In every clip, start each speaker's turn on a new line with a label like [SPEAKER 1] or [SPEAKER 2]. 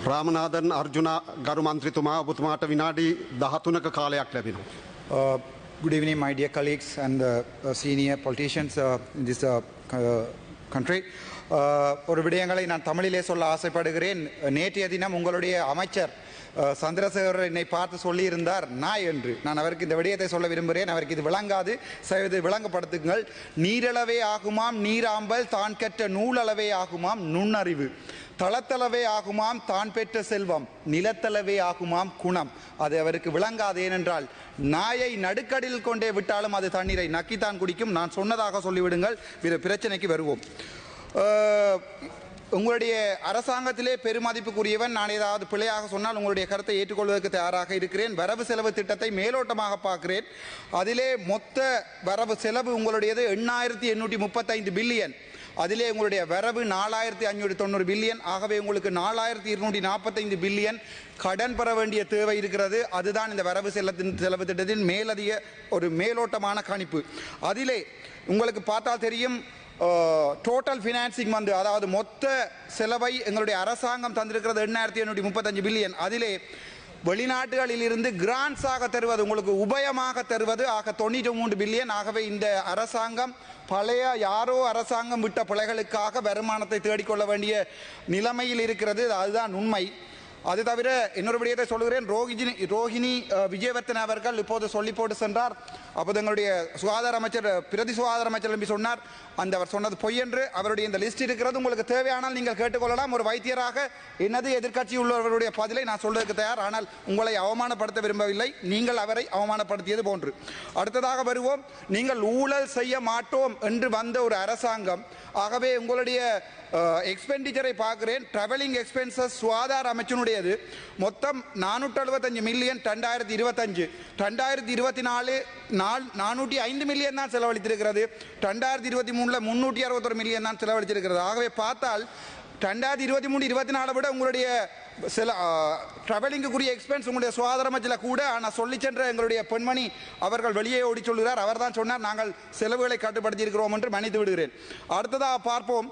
[SPEAKER 1] රාමනාදන් අර්ජුන ගරු මන්ත්‍රතුමා ඔබතුමාට විනාඩි දහතුනක කාලයක් ලැබෙනවා.
[SPEAKER 2] Uh, Good evening, my dear colleagues and uh, uh, senior politicians uh, in this uh, co- country. Uh, ஒரு விடயங்களை நான் தமிழிலே சொல்ல ஆசைப்படுகிறேன் நேற்றைய தினம் உங்களுடைய அமைச்சர் uh, சந்திரசேகர் என்னை பார்த்து சொல்லியிருந்தார் நாய் என்று நான் அவருக்கு இந்த விடயத்தை சொல்ல விரும்புகிறேன் அவருக்கு இது விளங்காது செய்து விளங்கப்படுத்துங்கள் நீரளவே ஆகுமாம் நீராம்பல் தான் கற்ற நூலளவே ஆகுமாம் நுண்ணறிவு தளத்தளவே ஆகுமாம் தான் பெற்ற செல்வம் நிலத்தளவே ஆகுமாம் குணம். அது அவருக்கு விளங்காது ஏனென்றால் நாயை நடுக்கடில் கொண்டே விட்டாலும் அது தண்ணீரை நக்கித்தான் குடிக்கும். நான் சொன்னதாக சொல்லிவிடுங்கள். பிற பிரச்சனைக்கு வருவோம். உங்களுடைய அரசாங்கத்திலே பெருமதிப்புக்குரியவன் நான் ஏதாவது பிழையாக சொன்னால் உங்களுடைய கருத்தை ஏற்றுக்கொள்வதற்கு தயாராக இருக்கிறேன். வரவு செலவு திட்டத்தை மேலோட்டமாக பார்க்கிறேன். அதிலே மொத்த வரவு செலவு உங்களுடையது எண்ணாயிரத்தி எண்ணூற்றி முப்பத்தைந்து பில்லியன். அதிலே உங்களுடைய வரவு நாலாயிரத்தி ஐநூற்றி தொண்ணூறு பில்லியன். ஆகவே உங்களுக்கு நாலாயிரத்தி இருநூற்றி நாற்பத்தைந்து பில்லியன் கடன் பெற வேண்டிய தேவை இருக்கிறது. அதுதான் இந்த வரவு செல்லத்தின் செலவு திட்டத்தின் மேலதிக ஒரு மேலோட்டமான கணிப்பு. அதிலே உங்களுக்கு பார்த்தால் தெரியும் டோட்டல் ஃபினான்சிங் வந்து அதாவது மொத்த செலவை எங்களுடைய அரசாங்கம் தந்திருக்கிறது எண்ணாயிரத்தி எண்ணூற்றி முப்பத்தஞ்சு பில்லியன். அதிலே வெளிநாட்டுகளில் இருந்து கிராண்ட்ஸாக தருவது உங்களுக்கு உபயமாக தருவது ஆக தொண்ணூற்றி மூன்று பில்லியன் ஆகவே இந்த அரசாங்கம் பழைய யாரோ அரசாங்கம் விட்ட பிழைகளுக்காக வருமானத்தை தேடிக்கொள்ள வேண்டிய நிலைமையில் இருக்கிறது. அதுதான் உண்மை. அது தவிர இன்னொரு விடயத்தை சொல்கிறேன் ரோஹிஜினி ரோஹிணி விஜயவர்த்தன் அவர்கள் இப்போது சொல்லி போட்டு சென்றார். அப்போது எங்களுடைய சுகாதார அமைச்சர் பிரதி சுகாதார அமைச்சர் எம்பி சொன்னார். அந்த அவர் சொன்னது பொய் என்று அவருடைய இந்த லிஸ்ட் இருக்கிறது. உங்களுக்கு தேவையானால் நீங்கள் கேட்டுக்கொள்ளலாம். ஒரு வைத்தியராக என்னது எதிர்க்கட்சி உள்ளவர்களுடைய பதிலை நான் சொல்வதற்கு தயார். ஆனால் உங்களை அவமானப்படுத்த விரும்பவில்லை. நீங்கள் அவரை அவமானப்படுத்தியது போன்று. அடுத்ததாக வருவோம். நீங்கள் ஊழல் செய்ய மாட்டோம் என்று வந்த ஒரு அரசாங்கம். ஆகவே உங்களுடைய எக்ஸ்பெண்டிச்சரை பார்க்குறேன். ட்ராவலிங் எக்ஸ்பென்சஸ் சுகாதார அமைச்சினுடையது. மொத்தம் நானூற்றி அறுபத்தஞ்சு மில்லியன் ரெண்டாயிரத்தி இருபத்தஞ்சு. ரெண்டாயிரத்தி இருபத்தி நாலு நால் நானூற்றி ஐந்து மில்லியன் தான் செலவழித்திருக்கிறது. ரெண்டாயிரத்தி இருபத்தி மூணில் முந்நூற்றி அறுபத்தொரு மில்லியன் தான் செலவழித்திருக்கிறது. ஆகவே பார்த்தால் ரெண்டாயிரத்தி இருபத்தி மூணு இருபத்தி நாலு விட உங்களுடைய சில ட்ராவலிங்குக்குரிய எக்ஸ்பென்ஸ் உங்களுடைய சுகாதார அமைச்சில் கூட. ஆனால் சொல்லி சென்ற எங்களுடைய பெண்மணி அவர்கள் வெளியே ஓடி சொல்கிறார் அவர் தான் சொன்னார் நாங்கள் செலவுகளை கட்டுப்படுத்தி இருக்கிறோம் என்று மன்னித்து விடுகிறேன். அடுத்ததாக பார்ப்போம்.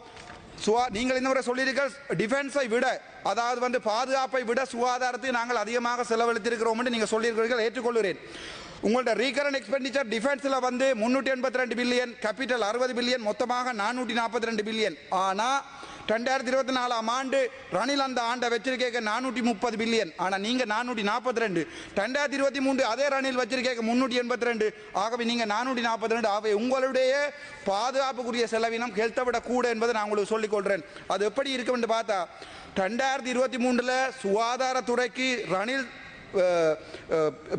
[SPEAKER 2] நீங்கள் இந்த முறை சொல்லியிருக்க டிஃபென்ஸை விட அதாவது வந்து பாதுகாப்பை விட சுகாதாரத்தை நாங்கள் அதிகமாக செலவழித்திருக்கிறோம் என்று நீங்கள் சொல்லியிருக்கிறீர்கள் ஏற்றுக்கொள்கிறேன். உங்களோட ரீகரண்ட் எக்ஸ்பெண்டிச்சர் டிஃபென்ஸில் வந்து முந்நூற்றி எண்பத்தி ரெண்டு பில்லியன் கேபிட்டல் அறுபது பில்லியன் மொத்தமாக நானூற்றி நாற்பத்தி ரெண்டு பில்லியன் ஆனால் ரெண்டாயிரத்தி இருபத்தி நாலாம் ஆண்டு ரணில் அந்த ஆண்டை வச்சிருக்கேக்க நானூற்றி முப்பது பில்லியன் ஆனால் நீங்கள் நானூற்றி நாற்பத்தி ரெண்டு. ரெண்டாயிரத்தி இருபத்தி மூன்று அதே ரணில் வச்சிருக்கேக்க முந்நூற்றி எண்பத்தி ரெண்டு. ஆகவே நீங்கள் நானூற்றி நாற்பத்தி ரெண்டு. ஆகவே உங்களுடைய பாதுகாப்புக்குரிய செலவினம் ஹெல்த்தை விட கூட என்பதை நான் உங்களுக்கு சொல்லிக் கொள்கிறேன் அது எப்படி இருக்கும் என்று பார்த்தா ரெண்டாயிரத்தி இருபத்தி மூன்றில் சுகாதாரத்துறைக்கு ரணில்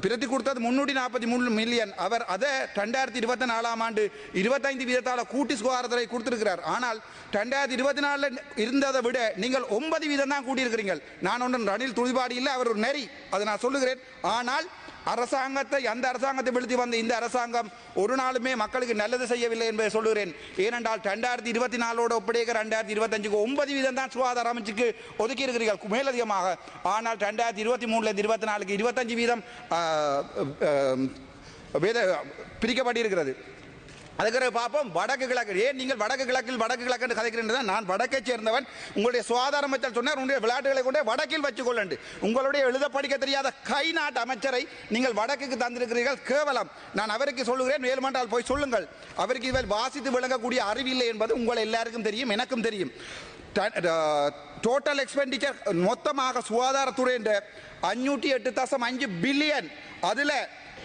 [SPEAKER 2] பிரதி கொடுத்தது முன்னூற்றி நாற்பத்தி மூணு மில்லியன் அவர் அதை ரெண்டாயிரத்தி இருபத்தி நாலாம் ஆண்டு இருபத்தைந்து வீதத்தால் கூட்டி சுகாதாரத்துறை கொடுத்திருக்கிறார். ஆனால் ரெண்டாயிரத்தி இருபத்தி நாலில் இருந்ததை விட நீங்கள் ஒன்பது வீதம் தான் கூட்டியிருக்கிறீர்கள். நான் ஒன்றும் ரணில் துணிபாடி இல்லை அவர் ஒரு நெறி. அதை நான் சொல்லுகிறேன். ஆனால் அரசாங்கத்தை அந்த அரசாங்கத்தை வீழ்த்தி வந்த இந்த அரசாங்கம் ஒரு நாளுமே மக்களுக்கு நல்லது செய்யவில்லை என்பதை சொல்லுகிறேன். ஏனென்றால் ரெண்டாயிரத்தி இருபத்தி நாலோட ஒப்படைக்க ரெண்டாயிரத்தி இருபத்தஞ்சுக்கு ஒன்பது வீதம் தான் சுகாதார அமைச்சுக்கு ஒதுக்கி இருக்கிறீர்கள் மேலதிகமாக. ஆனால் ரெண்டாயிரத்தி இருபத்தி மூணுல இருபத்தி நாலுக்கு இருபத்தஞ்சு வீதம் பிரிக்கப்பட்டிருக்கிறது. அதுக்கு பார்ப்போம் வடக்கு கிழக்கு. ஏன் நீங்கள் வடக்கு கிழக்கில் வடக்கு கிழக்கு கதைக்கிறேன் நான் வடக்கை சேர்ந்தவன். உங்களுடைய சுகாதார அமைச்சர் சொன்னார் உங்களுடைய விளையாட்டுகளை கொண்டே வடக்கில் வச்சுக்கொள்ளண்டு. உங்களுடைய எழுத படிக்க தெரியாத கை நாட்டு அமைச்சரை நீங்கள் வடக்குக்கு தந்திருக்கிறீர்கள் கேவலம். நான் அவருக்கு சொல்லுகிறேன் வேலுமன்றால் போய் சொல்லுங்கள். அவருக்கு இவர் வாசித்து விளங்கக்கூடிய அறிவில்லை என்பது உங்கள் எல்லாருக்கும் தெரியும் எனக்கும் தெரியும். டோட்டல் எக்ஸ்பெண்டிச்சர் மொத்தமாக சுகாதாரத்துறை என்ற அஞ்சூற்றி எட்டு தசம் அஞ்சு பில்லியன் அதில்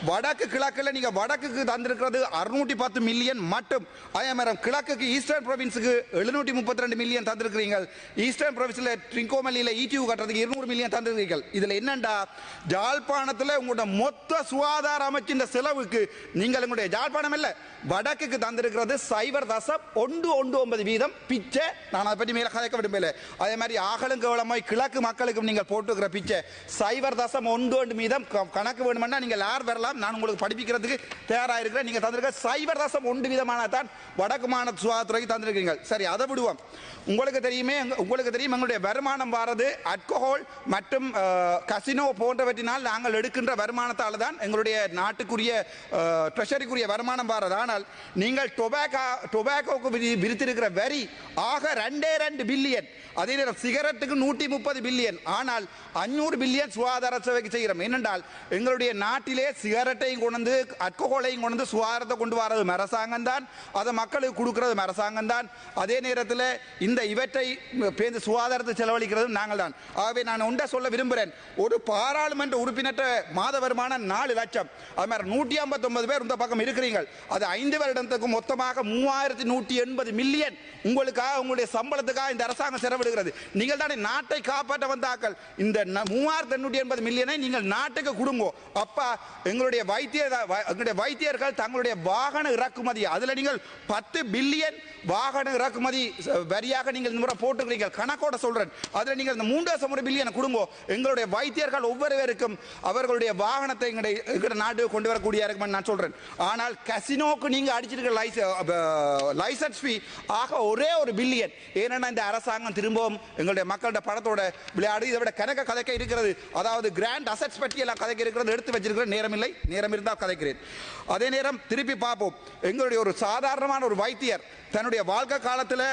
[SPEAKER 2] வடக்கு கிழக்கில் நீங்க வடக்குக்கு தந்திருக்கிறது அறுநூற்றி பத்து மில்லியன் மட்டும். அதே மாதிரி கிழக்குக்கு ஈஸ்டர்ன் ப்ரொவின்ஸுக்கு எழுநூற்றி முப்பத்தி ரெண்டு மில்லியன் தந்திருக்கிறீங்க ஈஸ்டர்ன் ப்ரொவின்ஸில் ட்ரிங்கோமல்லியில் ஈடியூ கட்டுறதுக்கு இருநூறு மில்லியன் தந்திருக்கிறீர்கள். இதில் என்னென்னா ஜாழ்ப்பாணத்தில் உங்களோட மொத்த சுகாதார அமைச்சின் செலவுக்கு நீங்கள் உங்களுடைய ஜாழ்ப்பாணம் இல்லை வடக்குக்கு தந்திருக்கிறது சைபர் தசம் ஒன்று ஒன்று ஒன்பது வீதம். பிச்சை நான் அதை பற்றி மேலே கதைக்க விரும்பல. அதே மாதிரி ஆகலும் கேவலமாய் கிழக்கு மக்களுக்கும் நீங்கள் போட்டுக்கிற பிச்சை சைபர் தசம் ஒன்று ஒன்று மீதம் க- கணக்கு வேணுமென்னா நீங்கள் யார் வரலாம் தரலாம் நான் உங்களுக்கு படிப்பிக்கிறதுக்கு தயாராக இருக்கிறேன். நீங்கள் தந்திருக்க சைவர் ஒன்று விதமான தான் வடக்கு மாநில சுகாதாரத்துறைக்கு தந்திருக்கீங்க. சரி அதை விடுவோம். உங்களுக்கு தெரியுமே உங்களுக்கு தெரியும் எங்களுடைய வருமானம் வாரது அல்கோஹால் மற்றும் கசினோ போன்றவற்றினால் நாங்கள் எடுக்கின்ற வருமானத்தால் தான் எங்களுடைய நாட்டுக்குரிய ட்ரெஷரிக்குரிய வருமானம் வாரது. ஆனால் நீங்கள் டொபாக்கோ டொபாக்கோக்கு விரித்திருக்கிற வரி ஆக ரெண்டே ரெண்டு பில்லியன். அதே நேரம் சிகரெட்டுக்கு நூற்றி முப்பது பில்லியன். ஆனால் அஞ்சூறு பில்லியன் சுகாதார சேவைக்கு செய்கிறோம். ஏனென்றால் எங்களுடைய நாட்டிலே சிகரெட்டையும் கொண்டு வந்து கொண்டு வந்து சுகாதாரத்தை கொண்டு வரதும் அரசாங்கம் தான். அதை மக்களுக்கு கொடுக்கறதும் அரசாங்கம் தான். அதே நேரத்தில் இந்த இவற்றை பேருந்து சுகாதாரத்தை செலவழிக்கிறது நாங்கள் தான். ஆகவே நான் ஒன்றை சொல்ல விரும்புகிறேன் ஒரு பாராளுமன்ற உறுப்பினர்கிட்ட மாத வருமானம் நாலு லட்சம். அது மாதிரி நூற்றி ஐம்பத்தொன்பது பேர் இந்த பக்கம் இருக்கிறீங்க அது ஐந்து வருடத்துக்கு மொத்தமாக மூவாயிரத்தி நூற்றி எண்பது மில்லியன் உங்களுக்காக உங்களுடைய சம்பளத்துக்காக இந்த அரசாங்கம் செலவிடுகிறது. நீங்கள் தானே நாட்டை காப்பாற்ற வந்தாக்கள் இந்த மூவாயிரத்தி எண்ணூற்றி எண்பது மில்லியனை நீங்கள் நாட்டுக்கு கொடுங்கோ. அப்பா எங்களுடைய உங்களுடைய வைத்தியர் உங்களுடைய வைத்தியர்கள் தங்களுடைய வாகன இறக்குமதி அதில் நீங்கள் பத்து பில்லியன் வாகன இறக்குமதி வரியாக நீங்கள் இந்த முறை போட்டுக்கிறீங்க கணக்கோட சொல்கிறேன் அதில் நீங்கள் இந்த மூன்று வருஷம் ஒரு பில்லியன் கொடுங்கோ. எங்களுடைய வைத்தியர்கள் ஒவ்வொருவருக்கும் அவர்களுடைய வாகனத்தை எங்களுடைய எங்களுடைய நாட்டுக்கு கொண்டு வரக்கூடிய இருக்கும்னு நான் சொல்கிறேன் ஆனால் கசினோக்கு நீங்கள் அடிச்சிருக்கிற லைசன்ஸ் ஃபீ ஆக ஒரே ஒரு பில்லியன். ஏன்னா இந்த அரசாங்கம் திரும்பவும் எங்களுடைய மக்களோட படத்தோட விளையாடு இதை விட கணக்க கதைக்க இருக்கிறது. அதாவது கிராண்ட் அசட்ஸ் பற்றி எல்லாம் கதைக்க இருக்கிறது எடுத்து வச்சிருக்கிற நேரம் இல்லை நேரம் இருந்தால் கதைக்கிறேன். அதே நேரம் திருப்பி பார்ப்போம். எங்களுடைய ஒரு சாதாரணமான ஒரு வைத்தியர் தன்னுடைய வாழ்க்கை காலத்தில்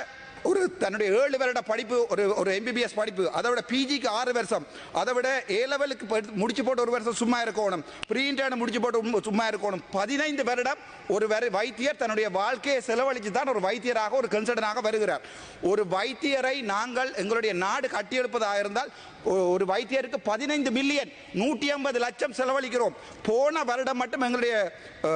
[SPEAKER 2] ஒரு தன்னுடைய ஏழு வருட படிப்பு ஒரு ஒரு எம்பிபிஎஸ் படிப்பு அதை விட பிஜிக்கு ஆறு வருஷம் அதை விட ஏ லெவலுக்கு முடிச்சு போட்டு ஒரு வருஷம் சும்மா இருக்கணும் ப்ரீ இன்டர்ன் முடிச்சு போட்டு சும்மா இருக்கணும். பதினைந்து வருடம் ஒரு வரை வைத்தியர் தன்னுடைய வாழ்க்கையை செலவழித்து தான் ஒரு வைத்தியராக ஒரு கன்சல்டனாக வருகிறார். ஒரு வைத்தியரை நாங்கள் எங்களுடைய நாடு கட்டியெழுப்பதாக இருந்தால் ஒரு வைத்தியருக்கு பதினைந்து மில்லியன் நூற்றி ஐம்பது லட்சம் செலவழிக்கிறோம். போன வருடம் மட்டும் எங்களுடைய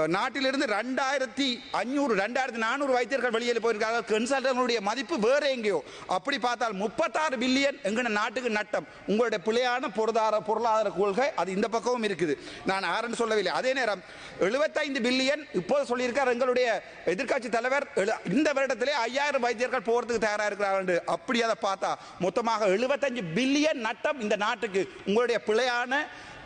[SPEAKER 2] நாட்டிலிருந்து ரெண்டாயிரத்தி அஞ்சூறு ரெண்டாயிரத்தி நானூறு வைத்தியர்கள் வெளியில் போயிருக்காங்க. கன்சல்டன்களுடைய மதிப்பு வேற எங்கேயோ. அப்படி பார்த்தால் முப்பத்தாறு பில்லியன் எங்கள் நாட்டுக்கு நட்டம். உங்களுடைய பிழையான பொருளாதார பொருளாதார கொள்கை அது இந்த பக்கமும் இருக்குது. நான் ஆரண்டு சொல்லவில்லை. அதே நேரம் எழுபத்தைந்து பில்லியன் இப்போது சொல்லியிருக்கார் எங்களுடைய எதிர்கட்சி தலைவர். எழு- இந்த வருடத்திலே ஐயாயிரம் வைத்தியர்கள் போகிறதுக்கு தயாராக இருக்கிறார்கள். அப்படி அதை பார்த்தா மொத்தமாக எழுபத்தஞ்சு பில்லியன் சட்டம் இந்த நாட்டுக்கு உங்களுடைய பிழையான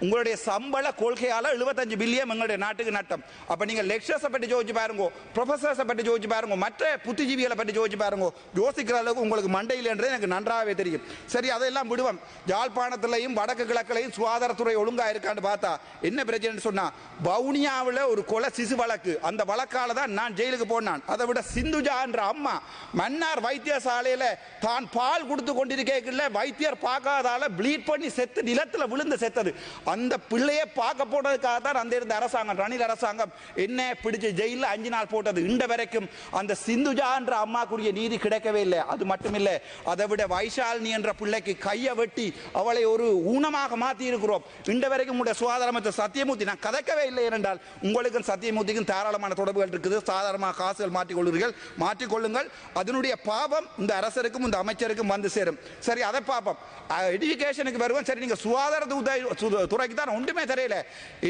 [SPEAKER 2] உங்களுடைய சம்பள கொள்கையால் எழுபத்தஞ்சு பில்லியன் எங்களுடைய நாட்டுக்கு நட்டம். அப்போ நீங்கள் லெக்சர்ஸை பற்றி ஜோதிச்சு பாருங்க ப்ரொஃபஸர்ஸை பற்றி ஜோதிச்சு பாருங்க மற்ற புத்திஜீவிகளை பற்றி ஜோதிச்சு பாருங்க யோசிக்கிற அளவுக்கு உங்களுக்கு மண்டையில் என்றே எனக்கு நன்றாகவே தெரியும். சரி அதையெல்லாம் விடுவோம். யாழ்ப்பாணத்திலையும் வடக்கு கிழக்கிலையும் சுகாதாரத்துறை ஒழுங்காக இருக்கான்னு பார்த்தா என்ன பிரச்சனைன்னு சொன்னால் வவுனியாவில் ஒரு கொலை சிசு வழக்கு. அந்த வழக்கால தான் நான் ஜெயிலுக்கு போனான். அதை விட சிந்துஜா என்ற அம்மா மன்னார் வைத்தியசாலையில் தான் பால் கொடுத்து கொண்டிருக்கல வைத்தியர் பார்க்காதால ப்ளீட் பண்ணி செத்து நிலத்தில் விழுந்து செத்தது. அந்த பிள்ளையை பார்க்க போனதுக்காக தான் அந்த இருந்த அரசாங்கம் ரணில் அரசாங்கம் என்ன பிடிச்சு ஜெயிலில் அஞ்சு நாள் போட்டது. இந்த வரைக்கும் அந்த சிந்துஜா என்ற அம்மாக்குரிய நீதி கிடைக்கவே இல்லை. அது மட்டும் இல்லை அதை விட வைஷாலினி என்ற பிள்ளைக்கு கையை வெட்டி அவளை ஒரு ஊனமாக மாற்றி இருக்கிறோம் இந்த வரைக்கும் உங்களுடைய சுகாதார அமைச்சர் சத்தியமூர்த்தி நான் கதைக்கவே இல்லை என்றால் உங்களுக்கும் சத்தியமூர்த்திக்கும் தாராளமான தொடர்புகள் இருக்குது. சாதாரணமாக காசுகள் மாற்றிக் கொள்வீர்கள் மாற்றிக்கொள்ளுங்கள். அதனுடைய பாவம் இந்த அரசருக்கும் இந்த அமைச்சருக்கும் வந்து சேரும். சரி அதை பார்ப்போம். எஜுகேஷனுக்கு வருவோம். சரி நீங்கள் சுகாதாரத்து துறை- துறைக்கு தான் ஒன்றுமே தெரியல.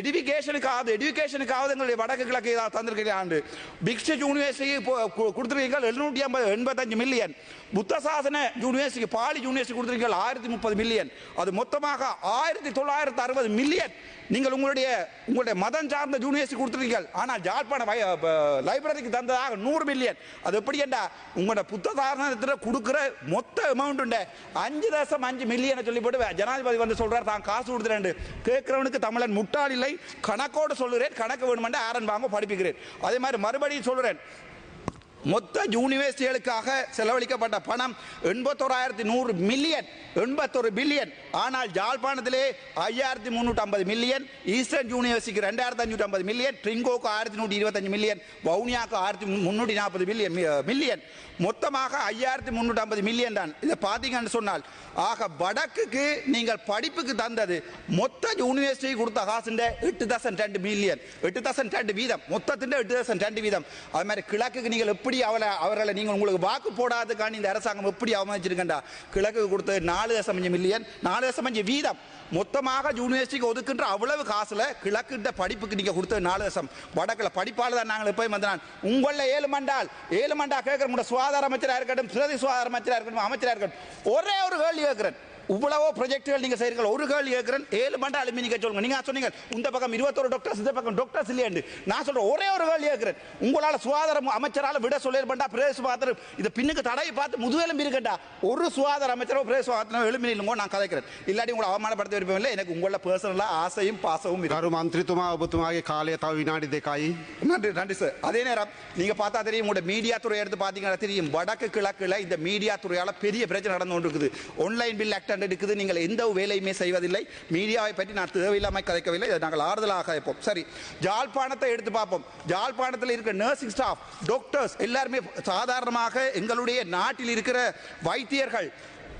[SPEAKER 2] எடுகேஷனுக்காவது எடுகேஷனுக்காவது எங்களுடைய வடக்கு கிழக்கு ஏதாவது தந்திருக்கிறீங்க ஆண்டு? பிக்ஸ்ட் யூனிவர்சிட்டி கொடுத்துருக்கீங்க எழுநூற்றி ஐம்பது எண்பத்தஞ்சு மில்லியன் புத்த சாசன யூனிவர்சிட்டி பாலி யூனிவர்சிட்டி கொடுத்துருக்கீங்க ஆயிரத்தி முப்பது மில்லியன் அது மொத்தமாக ஆயிரத்தி தொள்ளாயிரத்தி அறுபது மில்லியன் நீங்கள் உங்களுடைய உங்களுடைய மதம் சார்ந்த யூனிவர்சிட்டி கொடுத்துருக்கீங்க ஆனால் ஜாழ்ப்பாண வை- லைப்ரரிக்கு தந்ததாக நூறு மில்லியன் அது எப்படி என்றா உங்களோட புத்ததாரணத்தில் கொடுக்குற மொத்த அமௌண்ட் உண்டு. அஞ்சு தசம் அஞ்சு மில்லியனை சொல்லி போட்டு ஜனாதிபதி வந்து சொல்கிறார் தான் காசு கொடுத்துறேன் கேட்கிறவனுக்கு தமிழன் முட்டாள் இல்லை. கணக்கோடு சொல்லுறேன். கணக்கு வேணுமென்று ஆரன் வாங்க படிப்புகிறேன் அதே மாதிரி மறுபடியும் சொல்லுறேன். மொத்த யூனிவர்சிட்டிகளுக்காக செலவழிக்கப்பட்ட பணம் எண்பத்தோராயிரத்தி நூறு மில்லியன் எண்பத்தொரு பில்லியன். ஆனால் ஜாழ்ப்பாணத்திலே ஐயாயிரத்தி முந்நூற்றி ஐம்பது மில்லியன் ஈஸ்டர்ன் யூனிவர்சிட்டிக்கு ரெண்டாயிரத்தி அஞ்சூற்றி ஐம்பது மில்லியன் ட்ரிங்கோக்கு ஆயிரத்தி நூற்றி இருபத்தஞ்சு மில்லியன் வவுனியாக்கு ஆயிரத்தி முந்நூற்றி நாற்பது மில்லியன் மில்லியன். மொத்தமாக ஐயாயிரத்தி முந்நூற்றி ஐம்பது மில்லியன் தான். இதை பார்த்தீங்கன்னு சொன்னால் ஆக வடக்குக்கு நீங்கள் படிப்புக்கு தந்தது மொத்த யூனிவர்சிட்டி கொடுத்த காசுண்ட எட்டு தசன் ரெண்டு மில்லியன் எட்டு தசன் ரெண்டு வீதம். மொத்தத்தின் எட்டு தசன் ரெண்டு வீதம். அது மாதிரி கிழக்குக்கு நீங்கள் எப்படி எப்படி அவளை அவர்களை நீங்கள் உங்களுக்கு வாக்கு போடாததுக்கான இந்த அரசாங்கம் எப்படி அவமதிச்சிருக்கண்டா கிழக்கு கொடுத்தது நாலு தசம் அஞ்சு மில்லியன் நாலு தசம் அஞ்சு வீதம். மொத்தமாக யூனிவர்சிட்டிக்கு ஒதுக்குன்ற அவ்வளவு காசில் கிழக்குன்ற படிப்புக்கு நீங்கள் கொடுத்தது நாலு தசம். வடக்கில் படிப்பால தான் நாங்கள் எப்போயும் வந்தான் உங்களில் ஏழு மண்டால் ஏழு மண்டா கேட்குற உங்களோட சுகாதார அமைச்சராக இருக்கட்டும் பிரதி சுகாதார அமைச்சராக இருக்கட்டும் அமைச்சராக இருக்கட்டும் ஒரே ஒரு கேள்வி கேட்குறேன். இவ்வளவோ ப்ரொஜெக்டுகள் நீங்கள் செய்கிறீர்கள் ஒரு கேள் ஏக்கரன் ஏழு மண்டா அலுமினி நீங்கள் நீங்கள் சொன்னீங்க? இந்த பக்கம் இருபத்தொரு டாக்டர்ஸ் இந்த பக்கம் டாக்டர்ஸ் இல்லையாண்டு. நான் சொல்கிறேன் ஒரே ஒரு கேள் ஏக்கரன் உங்களால் சுகாதாரம் அமைச்சரால் விட சொல்லியிருப்பா பிரதேச பாத்திரம் இது பின்னுக்கு தடவை பார்த்து முதுகெலும்பு இருக்கட்டா ஒரு சுகாதார அமைச்சரோ பிரதேச பாத்திரம் எழுமி இல்லைங்கோ நான் கதைக்கிறேன். இல்லாட்டி உங்களை அவமானப்படுத்த விருப்பம் இல்லை. எனக்கு உங்களோட பர்சனலாக ஆசையும் பாசவும்
[SPEAKER 3] இருக்கும் மந்திரித்துமா உபத்துமாக காலையை தாவி வினாடி தேக்காய்.
[SPEAKER 2] நன்றி நன்றி சார் அதே நேரம் நீங்கள் பார்த்தா தெரியும் உங்களோட மீடியா துறை எடுத்து பார்த்தீங்கன்னா தெரியும். வடக்கு கிழக்கில் இந்த மீடியா துறையால் பெரிய பிரச்சனை நடந்து கொண்டு இருக்குது ஆன்லைன் பில் ஆக்ட் இருக்குது நீங்கள் எந்த வேலையுமே செய்வதில்லை. மீடியாவை பற்றி நான் தேவையில்லாமல் கதைக்கவில்லை. இதை நாங்கள் ஆறுதலாக கதைப்போம் சரி ஜாழ்ப்பாணத்தை எடுத்து பார்ப்போம். ஜாழ்ப்பாணத்தில் இருக்கிற நர்சிங் ஸ்டாஃப் டாக்டர்ஸ் எல்லாருமே சாதாரணமாக எங்களுடைய நாட்டில் இருக்கிற வைத்தியர்கள்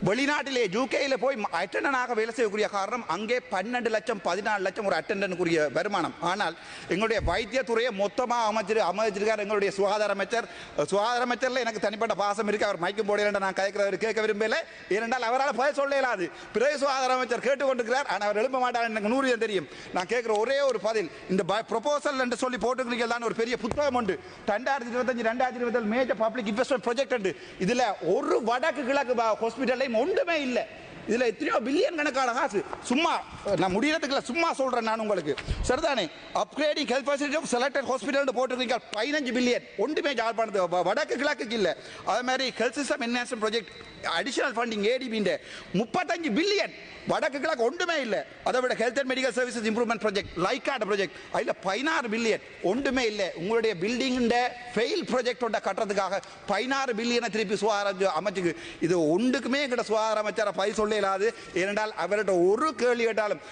[SPEAKER 2] வெளிநாட்டிலே யூகேயில் போய் அட்டண்டனாக வேலை செய்யக்கூடிய காரணம் அங்கே பன்னெண்டு லட்சம் பதினாலு லட்சம் ஒரு அட்டண்டனுக்குரிய வருமானம். ஆனால் எங்களுடைய வைத்தியத்துறையை மொத்தமாக அமைச்சிரு அமைச்சிருக்கார் எங்களுடைய சுகாதார அமைச்சர். சுகாதார அமைச்சரில் எனக்கு தனிப்பட்ட பாசம் இருக்கு. அவர் மைக்கும் என்று நான் கேட்கிறவர் கேட்க விரும்பல. ஏனென்றால் அவரால் பதில் சொல்ல இயலாது. பிறகு சுகாதார அமைச்சர் கேட்டுக்கொண்டிருக்கிறார். ஆனால் அவர் எழுப்ப மாட்டார் எனக்கு நூறு தெரியும். நான் கேட்கிற ஒரே ஒரு பதில் இந்த ப்ரொபோசல் என்று சொல்லி போட்டுக்கிறீங்க தான் ஒரு பெரிய புத்தகம் உண்டு. ரெண்டாயிரத்தி இருபத்தஞ்சு ரெண்டாயிரத்தி இருபத்தி மேஜர் பப்ளிக் இன்வெஸ்ட்மெண்ட் ப்ராஜெக்ட் உண்டு. இதில் ஒரு வடக்கு கிழக்கு ஹாஸ்பிட்டலை ஒன்றுமே இல்லை. இதுல எத்தனையோ பில்லியன் கணக்கான காசு. சும்மா நான் முடியறதுக்குல சும்மா சொல்றேன் நான் உங்களுக்கு. சரிதானே? Upgrading health facility of selected hospital போட்டிருக்கீங்க. பதினஞ்சு பில்லியன் ஒன்றுமே ஜால் வ- வடக்கு கிழக்குக்கு இல்லை. அதே மாதிரி health system enhancement project additional funding ஏடிபின்ற முப்பத்தஞ்சு பில்லியன் வடக்கு கிழக்கு ஒன்றுமே இல்லை. அதை விட health and medical services improvement project add project அதில் பதினாறு பில்லியன் ஒன்றுமே இல்லை. உங்களுடைய பில்டிங்குண்ட ஃபெயில் ப்ராஜெக்டோட கட்டுறதுக்காக பதினாறு பில்லியனை திருப்பி சுகாதார அமைச்சுக்கு. இது ஒன்றுக்குமே எங்கிட்ட சுகாதார அமைச்சரை பை சொல்ல இயலாது ஏனென்றால் அவர்கிட்ட ஒரு கேள்வி கேட்டாலும்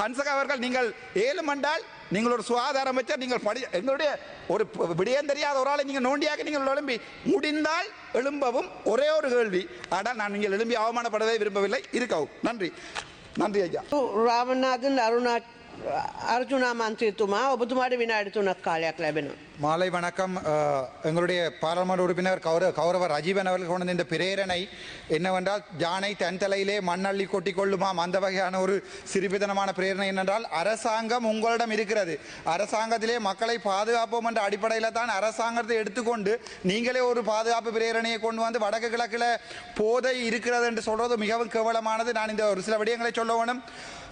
[SPEAKER 2] ஹன்சகா அவர்கள் நீங்கள் ஏலும் என்றால் நீங்கள் ஒரு சுகாதார அமைச்சர் நீங்கள் படி எங்களுடைய ஒரு விடயம் தெரியாத ஒரு ஆளை நீங்கள் நோண்டியாக நீங்கள் எழும்பி முடிந்தால் எழும்பவும் ஒரே ஒரு கேள்வி. ஆனால் நான் நீங்கள் எழும்பி அவமானப்படவே விரும்பவில்லை. இருக்கவும். நன்றி. நன்றி ஐயா.
[SPEAKER 4] ராமநாதன் அருணா ಅರ್ಜುನ ಮಾಂತ್ರಿ ತುಮ ಒಬ್ಬದು ಮಾಡಿ ವಿನ
[SPEAKER 5] மாலை வணக்கம். எங்களுடைய பாராளுமன்ற உறுப்பினர் கௌர கௌரவ ரஜீவன் அவர்கள் கொண்டு இந்த பிரேரணை என்னவென்றால் யானை தன் தலையிலே மண்ணள்ளி கொட்டி கொள்ளுமாம். அந்த வகையான ஒரு சிறுபிதனமான பிரேரணை என்னென்றால் அரசாங்கம் உங்களிடம் இருக்கிறது. அரசாங்கத்திலே மக்களை பாதுகாப்போம் என்ற அடிப்படையில் தான் அரசாங்கத்தை எடுத்துக்கொண்டு நீங்களே ஒரு பாதுகாப்பு பிரேரணையை கொண்டு வந்து வடக்கு கிழக்கில் போதை இருக்கிறது என்று சொல்வது மிகவும் கேவலமானது. நான் இந்த ஒரு சில விடயங்களை சொல்ல வேணும்.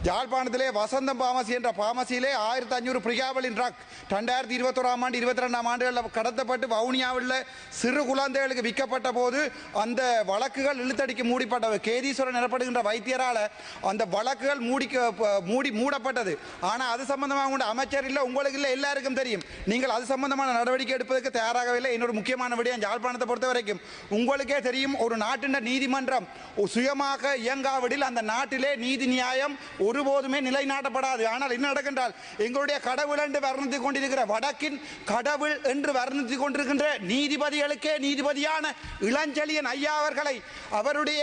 [SPEAKER 5] யாழ்ப்பாணத்திலே வசந்தம் பாமசி என்ற பாமசியிலே ஆயிரத்தி அஞ்சூறு பிரிகாவலின் ட்ரக் ரெண்டாயிரத்தி இருபத்தோராம் ஆண்டு இருபத்தி ரெண்டாம் ஆண்டுகளில் கடத்தப்பட்டு வவுனியாவில் சிறு குழந்தைகளுக்கு விற்கப்பட்ட போது அந்த வழக்குகள் இழுத்தடிக்கு மூடிப்பட்டது கேதீஸ்வரன் எனப்படுகின்ற வைத்தியரால் அந்த வழக்குகள் மூடிக்க மூடி மூடப்பட்டது. ஆனால் அது சம்பந்தமாக உங்க அமைச்சர் இல்லை உங்களுக்கு இல்லை எல்லாருக்கும் தெரியும். நீங்கள் அது சம்பந்தமான நடவடிக்கை எடுப்பதற்கு தயாராகவில்லை. என்னோட முக்கியமான விடயம் யாழ்ப்பாணத்தை பொறுத்த வரைக்கும். உங்களுக்கே தெரியும் ஒரு நாட்டின் நீதிமன்றம் சுயமாக இயங்காவிடில் அந்த நாட்டிலே நீதி நியாயம் ஒருபோதுமே நிலைநாட்டப்படாது. ஆனால் என்ன நடக்கின்றால் எங்களுடைய கடவுளண்டு வர்ணித்துக் கொண்டிருக்கிற வடக்கின் கடவுள் என்று வர்ணித்துக் கொண்டிருக்கின்ற நீதிபதிகளுக்கே நீதிபதியான இளஞ்செழியன் ஐயா அவர்களை அவருடைய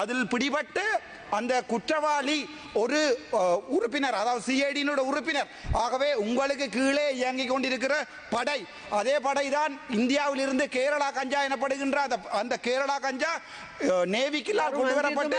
[SPEAKER 5] அதில் பிடிபட்டு அந்த குற்றவாளி ஒரு உறுப்பினர் அதாவது சிஐடியினோட உறுப்பினர். ஆகவே உங்களுக்கு கீழே இயங்கிக் கொண்டிருக்கிற படை அதே படை தான் இந்தியாவில் இருந்து கேரளா கஞ்சா எனப்படுகின்ற அந்த அந்த கேரளா கஞ்சா அஹ், நேவிக்குள்ளால் கொண்டு வரப்பட்டு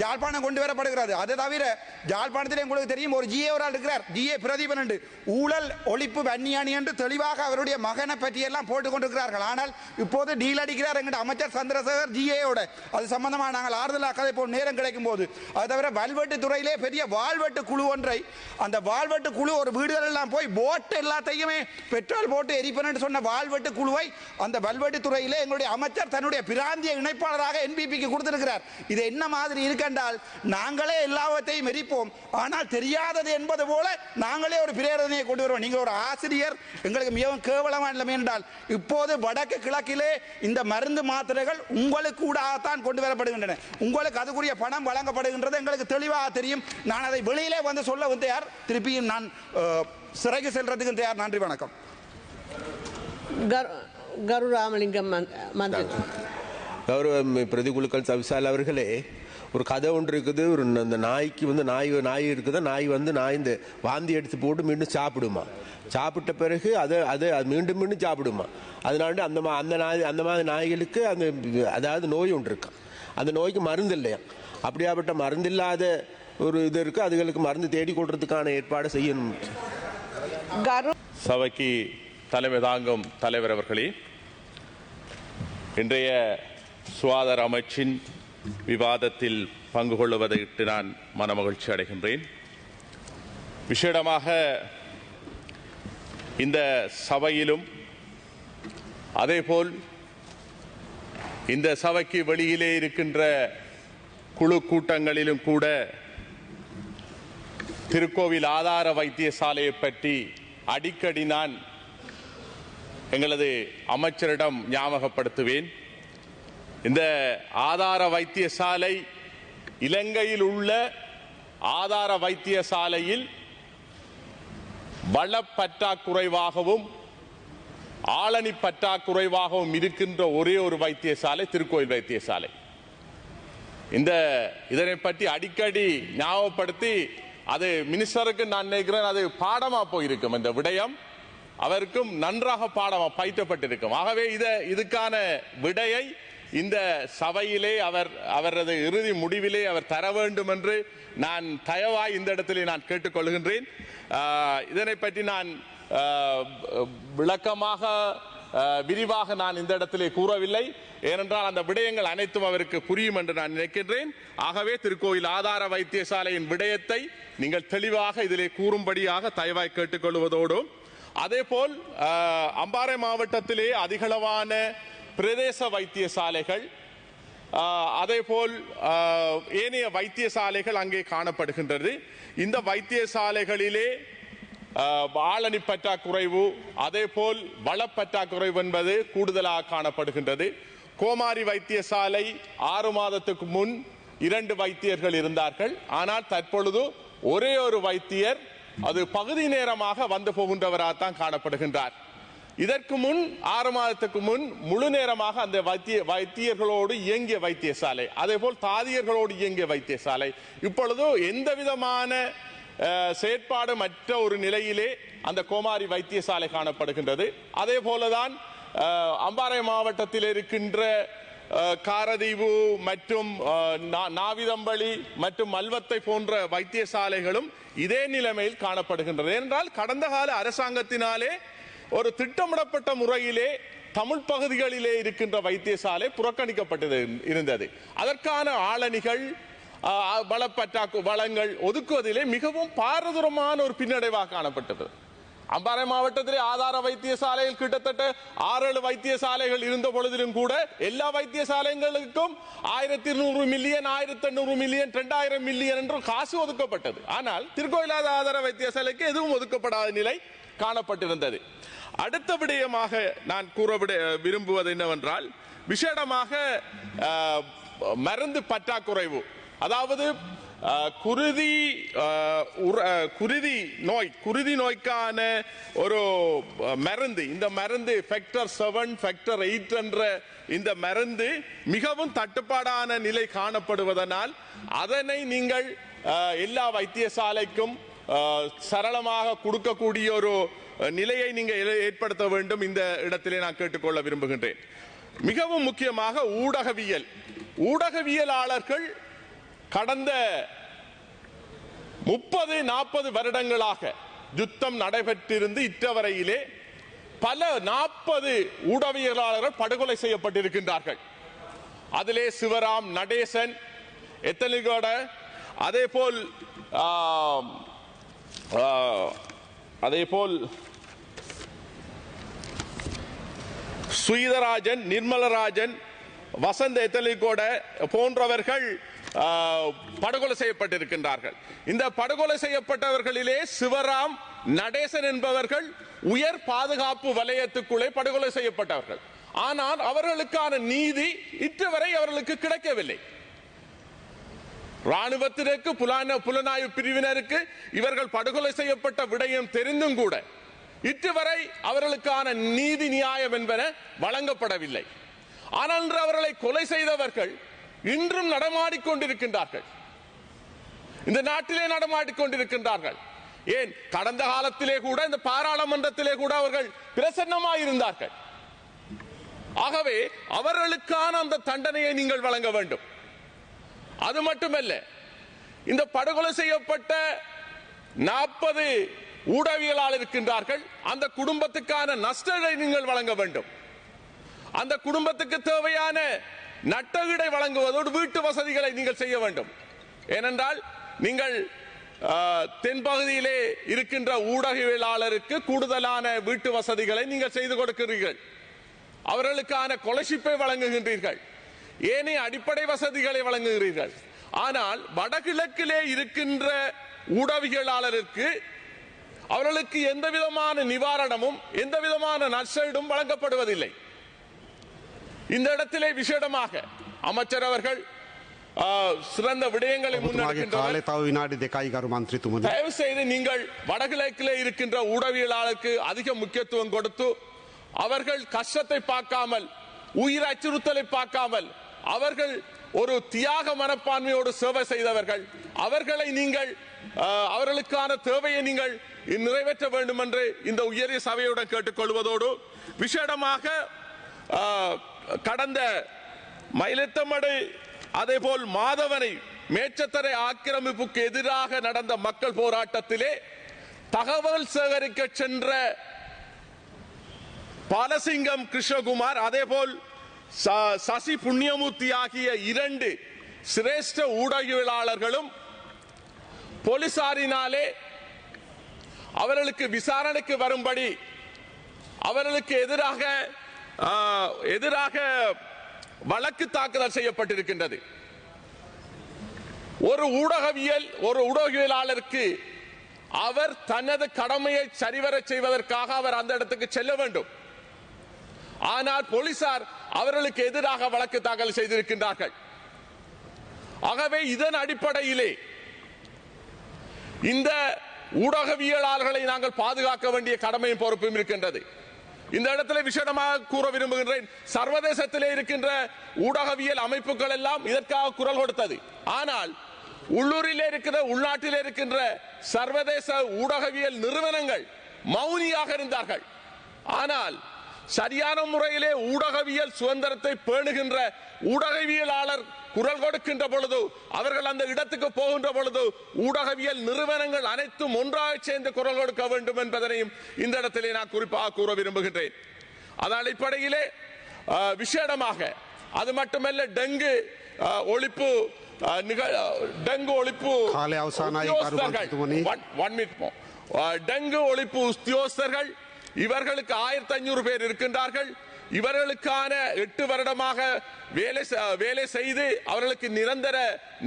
[SPEAKER 2] ஜாழ்ப்பாணம் கொண்டு வரப்படுகிறது. அதை தவிர ஜாழ்ப்பாணத்தில் உங்களுக்கு தெரியும் ஒரு ஜிஏ ஒரு ஆள் இருக்கிறார். ஜிஏ பிரதீபன் என்று. ஊழல் ஒழிப்பு வன்னியாணி என்று தெளிவாக அவருடைய மகனை பற்றியெல்லாம் போட்டுக் கொண்டிருக்கிறார்கள் ஆனால் இப்போது டீல் அடிக்கிறார் எங்கிட்ட அமைச்சர் சந்திரசேகர் ஜிஏயோட. அது சம்பந்தமாக நாங்கள் ஆறுதலாக கதை போல் நேரம் கிடைக்கும் போது. அது தவிர வல்வெட்டு துறையிலே பெரிய வாழ்வெட்டு குழு ஒன்றை. அந்த வாழ்வெட்டு குழு ஒரு வீடுகளெல்லாம் போய் போட்டு எல்லாத்தையுமே பெட்ரோல் போட்டு எரிப்பனு சொன்ன வாழ்வெட்டு குழுவை அந்த வல்வெட்டு துறையிலே எங்களுடைய அமைச்சர் தன்னுடைய பிராந்திய இணைப்பாளராக என்பிபிக்கு கொடுத்திருக்கிறார். இதை என்ன மாதிரி இருக்கின்றால் நாங்களே எல்லாவற்றையும் எரிப்போம் ஆனால் தெரியாதது என்பது போல நாங்களே ஒரு பிரேரணையை கொண்டு வருவோம். நீங்கள் ஒரு ஆசிரியர் எங்களுக்கு மிகவும் கேவலமான என்றால் இப்போது வடக்கு கிழக்கிலே இந்த மருந்து மாத்திரைகள் உங்களுக்கு கூடத்தான் கொண்டு வரப்படுகின்றன. உங்களுக்கு அதுக்குரிய பணம் வழங்கப்படுகின்றது எங்களுக்கு தெளிவாக தெரியும். நான் அதை வெளியிலே வந்து சொல்ல வந்து யார் திருப்பியும் நான் சிறைக்கு செல்றதுக்கு தயார். நன்றி வணக்கம்.
[SPEAKER 4] கரு ராமலிங்கம் மந்திரி.
[SPEAKER 6] கௌரவ பிரதிகுழுக்கள் சவிசால் அவர்களே ஒரு கதை ஒன்று இருக்குது ஒரு அந்த நாய்க்கு வந்து நாய் நாய் இருக்குதா நாய் வந்து நாய் இந்த வாந்தி எடுத்து போட்டு மீண்டும் சாப்பிடுமா? சாப்பிட்ட பிறகு அதை அதை அது மீண்டும் மீண்டும் சாப்பிடுமா? அதனால அந்த மா அந்த நாய் அந்த மாதிரி நாய்களுக்கு அந்த அதாவது நோய் ஒன்று இருக்கான் அந்த நோய்க்கு மருந்து இல்லையா? அப்படியாப்பட்ட மருந்து இல்லாத ஒரு இது இருக்கு அதுகளுக்கு மருந்து தேடி கொடுறதுக்கான ஏற்பாடு செய்யணும்.
[SPEAKER 7] சபைக்கு தலைமை தாங்கும் தலைவர் அவர்களே இன்றைய சுகாதார அமைச்சின் விவாதத்தில் பங்கு கொள்வதையிட்டு நான் மனமகிழ்ச்சி அடைகின்றேன். விசேடமாக இந்த சபையிலும் அதேபோல் இந்த சபைக்கு வெளியிலே இருக்கின்ற குழு கூட்டங்களிலும் கூட திருக்கோவில் ஆதார வைத்தியசாலையை பற்றி அடிக்கடி நான் எங்களது அமைச்சரிடம் ஞாபகப்படுத்துவேன். இந்த ஆதார வைத்தியசாலை இலங்கையில் உள்ள ஆதார வைத்தியசாலையில் வள பற்றாக்குறைவாகவும் ஆளணி பற்றாக்குறைவாகவும் இருக்கின்ற ஒரே ஒரு வைத்தியசாலை திருக்கோயில் வைத்தியசாலை. இந்த இதனை பற்றி அடிக்கடி ஞாபகப்படுத்தி அது மினிஸ்டருக்கு நான் நினைக்கிறேன் அது பாடமாக போயிருக்கும். இந்த விடயம் அவருக்கும் நன்றாக பாடமாக பயிற்றப்பட்டிருக்கும். ஆகவே இதை இதுக்கான விடையை இந்த சபையிலே அவர் அவரது இறுதி முடிவிலே அவர் தர வேண்டும் என்று நான் தயவாய் இந்த இடத்திலே நான் கேட்டுக்கொள்கின்றேன். இதனை பற்றி நான் விளக்கமாக விரிவாக நான் இந்த இடத்திலே கூறவில்லை. ஏனென்றால் அந்த விடயங்கள் அனைத்தும் அவருக்கு புரியும் என்று நான் நினைக்கின்றேன். ஆகவே திருக்கோயில் ஆதார வைத்தியசாலையின் விடயத்தை நீங்கள் தெளிவாக இதிலே கூறும்படியாக தயவாய் கேட்டுக்கொள்வதோடு அதேபோல் அம்பாறை மாவட்டத்திலே அதிகளவான பிரதேச வைத்தியசாலைகள் அதேபோல் ஏனைய வைத்தியசாலைகள் அங்கே காணப்படுகின்றது. இந்த வைத்தியசாலைகளிலே ஆளணி பற்றாக்குறைவு அதேபோல் வளப்பற்றாக்குறைவு என்பது கூடுதலாக காணப்படுகின்றது. கோமாரி வைத்தியசாலை ஆறு மாதத்துக்கு முன் இரண்டு வைத்தியர்கள் இருந்தார்கள். ஆனால் தற்பொழுது ஒரே ஒரு வைத்தியர் அது பகுதி நேரமாக வந்து போகின்றவராகத்தான் காணப்படுகின்றார். இதற்கு முன் ஆறு மாதத்துக்கு முன் முழு நேரமாக அந்த வைத்திய வைத்தியர்களோடு இயங்கிய வைத்தியசாலை அதே போல் தாதியர்களோடு இயங்கிய வைத்தியசாலை. இப்பொழுது எந்த விதமான செயற்பாடு மற்ற ஒரு நிலையிலே அந்த கோமாரி வைத்தியசாலை காணப்படுகின்றது. அதே போலதான் அம்பாறை மாவட்டத்தில் இருக்கின்ற காரதீவு மற்றும் நா- நாவிதம்பளி மற்றும் மல்வத்தை போன்ற வைத்தியசாலைகளும் இதே நிலைமையில் காணப்படுகின்றது. என்றால் கடந்த கால அரசாங்கத்தினாலே ஒரு திட்டமிடப்பட்ட முறையிலே தமிழ் பகுதிகளிலே இருக்கின்ற வைத்தியசாலை புறக்கணிக்கப்பட்டது இருந்தது. அதற்கான ஆளணிகள் வளப்பற்றாக்கு வளங்கள் ஒதுக்குவதிலே மிகவும் பாரதூரமான ஒரு பின்னடைவாக காணப்பட்டது. அம்பாறை மாவட்டத்திலே ஆதார வைத்தியசாலையில் கிட்டத்தட்ட ஆறு ஏழு வைத்தியசாலைகள் இருந்த பொழுதிலும் கூட எல்லா வைத்தியசாலைகளுக்கும் ஆயிரத்தி நூறு மில்லியன் ஆயிரத்தி எண்ணூறு மில்லியன் ரெண்டாயிரம் மில்லியன் என்று காசு ஒதுக்கப்பட்டது. ஆனால் திருக்கோயிலாத ஆதார வைத்தியசாலைக்கு எதுவும் ஒதுக்கப்படாத நிலை காணப்பட்டிருந்தது. அடுத்த விடயமாக நான் கூற விரும்புவது என்னவென்றால் விசேடமாக மருந்து பற்றாக்குறைவு. அதாவது குருதி குருதி நோய் குருதி நோய்க்கான ஒரு மருந்து. இந்த மருந்து ஃபேக்டர் செவன் ஃபேக்டர் எயிட் என்ற இந்த மருந்து மிகவும் தட்டுப்பாடான நிலை காணப்படுவதனால் அதனை நீங்கள் எல்லா வைத்தியசாலைக்கும் சரளமாக கொடுக்கக்கூடிய ஒரு நிலையை நீங்கள் ஏற்படுத்த வேண்டும் இந்த இடத்திலே நான் கேட்டுக்கொள்ள விரும்புகின்றேன். மிகவும் முக்கியமாக ஊடகவியல். ஊடகவியலாளர்கள் கடந்த முப்பது நாற்பது வருடங்களாக யுத்தம் நடைபெற்றிருந்து இற்றவரையிலே பல நாற்பது ஊடகவியலாளர்கள் படுகொலை செய்யப்பட்டிருக்கின்றார்கள். அதிலே சிவராம் நடேசன் எத்தனிகோட அதே போல் அதே போல் சுயதராஜன் நிர்மலராஜன் வசந்த எத்தலிகோட போன்றவர்கள் படுகொலை செய்யப்பட்டிருக்கின்றார்கள். இந்த படுகொலை செய்யப்பட்டவர்களிலே சிவராம் நடேசன் என்பவர்கள் உயர் பாதுகாப்பு வலயத்துக்குள்ளே படுகொலை செய்யப்பட்டவர்கள். ஆனால் அவர்களுக்கான நீதி இற்றுவரை அவர்களுக்கு கிடைக்கவில்லை. ராணுவத்திற்கு புலான புலனாய்வு பிரிவினருக்கு இவர்கள் படுகொலை செய்யப்பட்ட விடயம் தெரிந்தும் கூட இன்று அவர்களுக்கான நீதி நியாயம் என்பன வழங்கப்படவில்லை. ஆனால் இன்று அவர்களை கொலை செய்தவர்கள் இன்றும் நடமாடிக்கொண்டிருக்கின்றார்கள் இந்த நாட்டிலே நடமாடிக்கொண்டிருக்கின்றார்கள் ஏன்? கடந்த காலத்திலே கூட இந்த பாராளுமன்றத்திலே கூட அவர்கள் பிரசன்னமாயிருந்தார்கள். ஆகவே அவர்களுக்கான அந்த தண்டனையை நீங்கள் வழங்க வேண்டும். அது மட்டுமல்ல இந்த படுகொலை செய்யப்பட்ட நாற்பது ஊடகவியலாளர் இருக்கின்றார்கள். அந்த குடும்பத்துக்கான நஷ்டத்தை நீங்கள் வழங்க வேண்டும். அந்த குடும்பத்துக்கு தேவையான நட்டகீடை வழங்குவதோடு வீட்டு வசதிகளை நீங்கள் செய்ய வேண்டும். ஏனென்றால் நீங்கள் தென்பகுதியிலே இருக்கின்ற ஊடகவியலாளருக்கு கூடுதலான வீட்டு வசதிகளை நீங்கள் செய்து கொடுக்கிறீர்கள். அவர்களுக்கான கொலர்ஷிப்பை வழங்குகின்றீர்கள். ஏனைய அடிப்படை வசதிகளை வழங்குகிறீர்கள். ஆனால் வடகிழக்கிலே இருக்கின்ற ஊடகவியலாளருக்கு அவர்களுக்கு எந்த விதமான நிவாரணமும் எந்த விதமான நஷ்டம் வழங்கப்படுவதில்லை. இந்த இடத்திலே விசேடமாக அமைச்சர் அவர்கள் சிறந்த விடயங்களை தயவு செய்து நீங்கள் வடகிழக்கிலே இருக்கின்ற ஊடகவியலாளருக்கு அதிக முக்கியத்துவம் கொடுத்து அவர்கள் கஷ்டத்தை பார்க்காமல் உயிர் அச்சுறுத்தலை பார்க்காமல் அவர்கள் ஒரு தியாக மனப்பான்மையோடு சேவை செய்தவர்கள். அவர்களை நீங்கள் அவர்களுக்கான தேவையை நீங்கள் நிறைவேற்ற வேண்டும் என்று இந்த உயரிய சபையுடன் கேட்டுக்கொள்வதோடு விசேடமாக அஹ், கடந்த மயிலத்தமடை அதேபோல் மாதவனை மேச்சத்தரை ஆக்கிரமிப்புக்கு எதிராக நடந்த மக்கள் போராட்டத்திலே தகவல் சேகரிக்க சென்ற பாலசிங்கம் கிருஷ்ணகுமார் அதேபோல் போல் சசி புண்ணியமூர்த்தி ஆகிய இரண்டு சிரேஷ்ட ஊடகவியலாளர்களும் போலீசாரினாலே அவர்களுக்கு விசாரணைக்கு வரும்படி அவர்களுக்கு எதிராக எதிராக வழக்கு தாக்குதல் செய்யப்பட்டிருக்கின்றது. ஒரு ஊடகவியல் ஒரு ஊடகவியலாளருக்கு அவர் தனது கடமையை சரிவர செய்வதற்காக அவர் அந்த இடத்துக்கு செல்ல வேண்டும். ஆனால் போலீசார் அவர்களுக்கு எதிராக வழக்கு தாக்கல் செய்திருக்கின்றார்கள். ஆகவே இதன் அடிப்படையிலே இந்த ஊடகவியலாளர்களை நாங்கள் பாதுகாக்க வேண்டிய கடமையும் பொறுப்பும் இருக்கின்றது. இந்த இடத்துல விசேடமாக கூற விரும்புகின்றேன் சர்வதேசத்திலே இருக்கின்ற ஊடகவியல் அமைப்புகள் எல்லாம் இதற்காக குரல் கொடுத்தது. ஆனால் உள்ளூரிலே இருக்கிற உள்நாட்டிலே இருக்கின்ற சர்வதேச ஊடகவியல் நிறுவனங்கள் மௌனியாக இருந்தார்கள். ஆனால் சரியான முறையிலே ஊடகவியல் சுதந்திரத்தை பேணுகின்ற ஊடகவியலாளர் குரல் கொடுக்கின்ற பொழுது அவர்கள் அந்த இடத்துக்கு போகின்ற பொழுது ஊடகவியல் நிறுவனங்கள் அனைத்தும் ஒன்றாக சேர்ந்து குரல் கொடுக்க வேண்டும் என்பதனையும் இந்த இடத்திலே நான் குறிப்பாக கூற விரும்புகின்றேன். அதன் அடிப்படையிலே விசேடமாக அது மட்டுமல்ல டெங்கு ஒழிப்பு டெங்கு ஒழிப்பு டெங்கு ஒழிப்பு உத்தியோகஸ்தர்கள் இவர்களுக்கு ஆயிரத்தி ஐநூறு பேர் இருக்கின்றார்கள். இவர்களுக்கான எட்டு வருடமாக வேலை வேலை செய்து அவர்களுக்கு நிரந்தர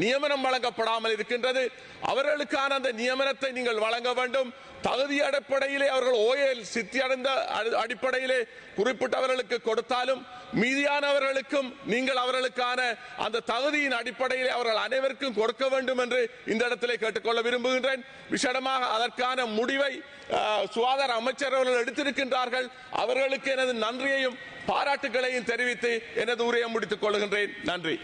[SPEAKER 7] நியமனம் வழங்கப்படாமல் இருக்கின்றது. அவர்களுக்கான அந்த நியமனத்தை நீங்கள் வழங்க வேண்டும். தகுதி அடிப்படையிலே அவர்கள் ஓயல் சித்தி அடைந்த அடிப்படையிலே குறிப்பிட்டவர்களுக்கு கொடுத்தாலும் மீதியானவர்களுக்கும் நீங்கள் அவர்களுக்கான அந்த தகுதியின் அடிப்படையிலே அவர்கள் அனைவருக்கும் கொடுக்க வேண்டும் என்று இந்த இடத்திலே கேட்டுக்கொள்ள விரும்புகின்றேன். விஷடமாக அதற்கான முடிவை சுகாதார அமைச்சர் அவர்கள் எடுத்திருக்கின்றார்கள். அவர்களுக்கு எனது நன்றியையும் பாராட்டுகளையும் தெரிவித்து எனது உரையை முடித்துக் கொள்கின்றேன். நன்றி.